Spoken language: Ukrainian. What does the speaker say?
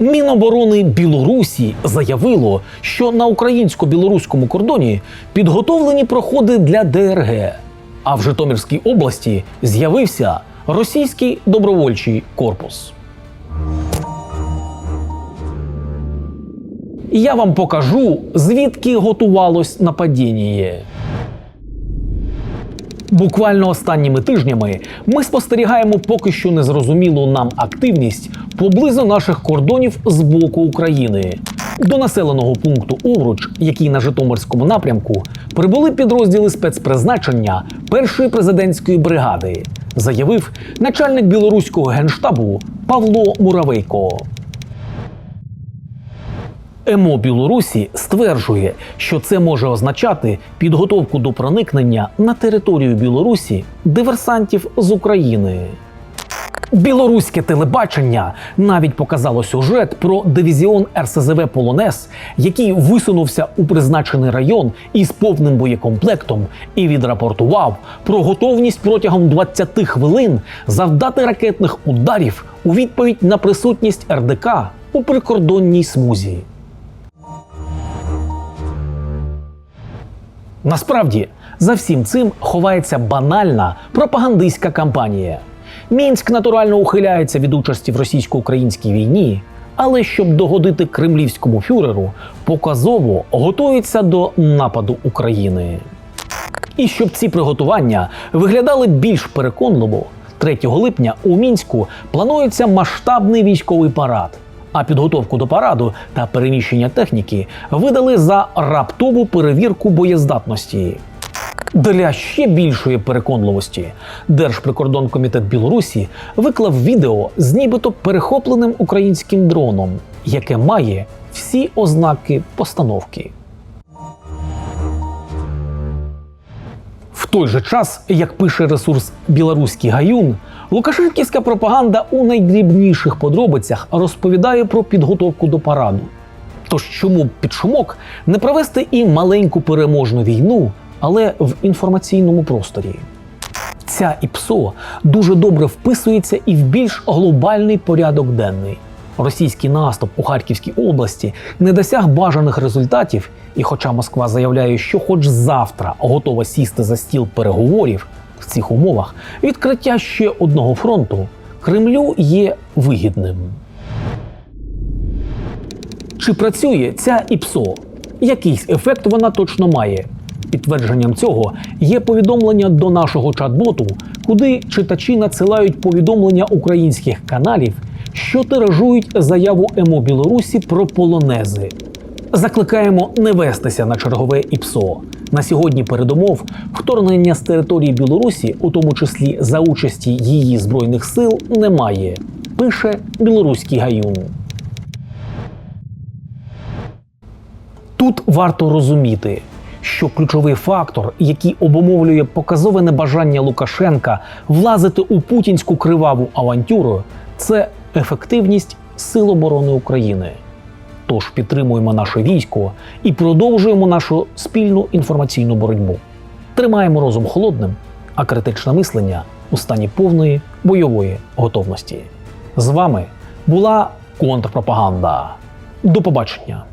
Міноборони Білорусі заявило, що на українсько-білоруському кордоні підготовлені проходи для ДРГ. А в Житомирській області з'явився російський добровольчий корпус. Я вам покажу, звідки готувалось нападіння. Буквально останніми тижнями ми спостерігаємо поки що незрозумілу нам активність поблизу наших кордонів з боку України. До населеного пункту Овруч, який на Житомирському напрямку, прибули підрозділи спецпризначення першої президентської бригади, заявив начальник білоруського генштабу Павло Муравейко. МО Білорусі стверджує, що це може означати підготовку до проникнення на територію Білорусі диверсантів з України. Білоруське телебачення навіть показало сюжет про дивізіон РСЗВ Полонез, який висунувся у призначений район із повним боєкомплектом і відрапортував про готовність протягом 20 хвилин завдати ракетних ударів у відповідь на присутність РДК у прикордонній смузі. Насправді за всім цим ховається банальна пропагандистська кампанія. Мінськ натурально ухиляється від участі в російсько-українській війні, але щоб догодити кремлівському фюреру, показово готується до нападу України. І щоб ці приготування виглядали більш переконливо, 3 липня у мінську планується масштабний військовий парад. А підготовку до параду та переміщення техніки видали за раптову перевірку боєздатності. Для ще більшої переконливості Держприкордонкомітет Білорусі виклав відео з нібито перехопленим українським дроном, яке має всі ознаки постановки. Той же час, як пише ресурс Білоруський гаюн, Лукашенківська пропаганда у найдрібніших подробицях розповідає про підготовку до параду. Тож чому б під шумок не провести і маленьку переможну війну, але в інформаційному просторі? Ця ІПСО дуже добре вписується і в більш глобальний порядок денний. Російський наступ у Харківській області не досяг бажаних результатів, і хоча Москва заявляє, що хоч завтра готова сісти за стіл переговорів, в цих умовах відкриття ще одного фронту Кремлю є вигідним. Чи працює ця ІПСО? Якийсь ефект вона точно має. Підтвердженням цього є повідомлення до нашого чат-боту, куди читачі надсилають повідомлення українських каналів, що тиражують заяву ЕМО Білорусі про полонези. Закликаємо не вестися на чергове ІПСО. На сьогодні передумов вторгнення з території Білорусі, у тому числі за участі її збройних сил, немає. Пише білоруський гаюн. Тут варто розуміти, що ключовий фактор, який обумовлює показове небажання Лукашенка влазити у путінську криваву авантюру, це ефективність Сил оборони України. Тож підтримуємо наше військо і продовжуємо нашу спільну інформаційну боротьбу. Тримаємо розум холодним, а критичне мислення у стані повної бойової готовності. З вами була контрпропаганда. До побачення!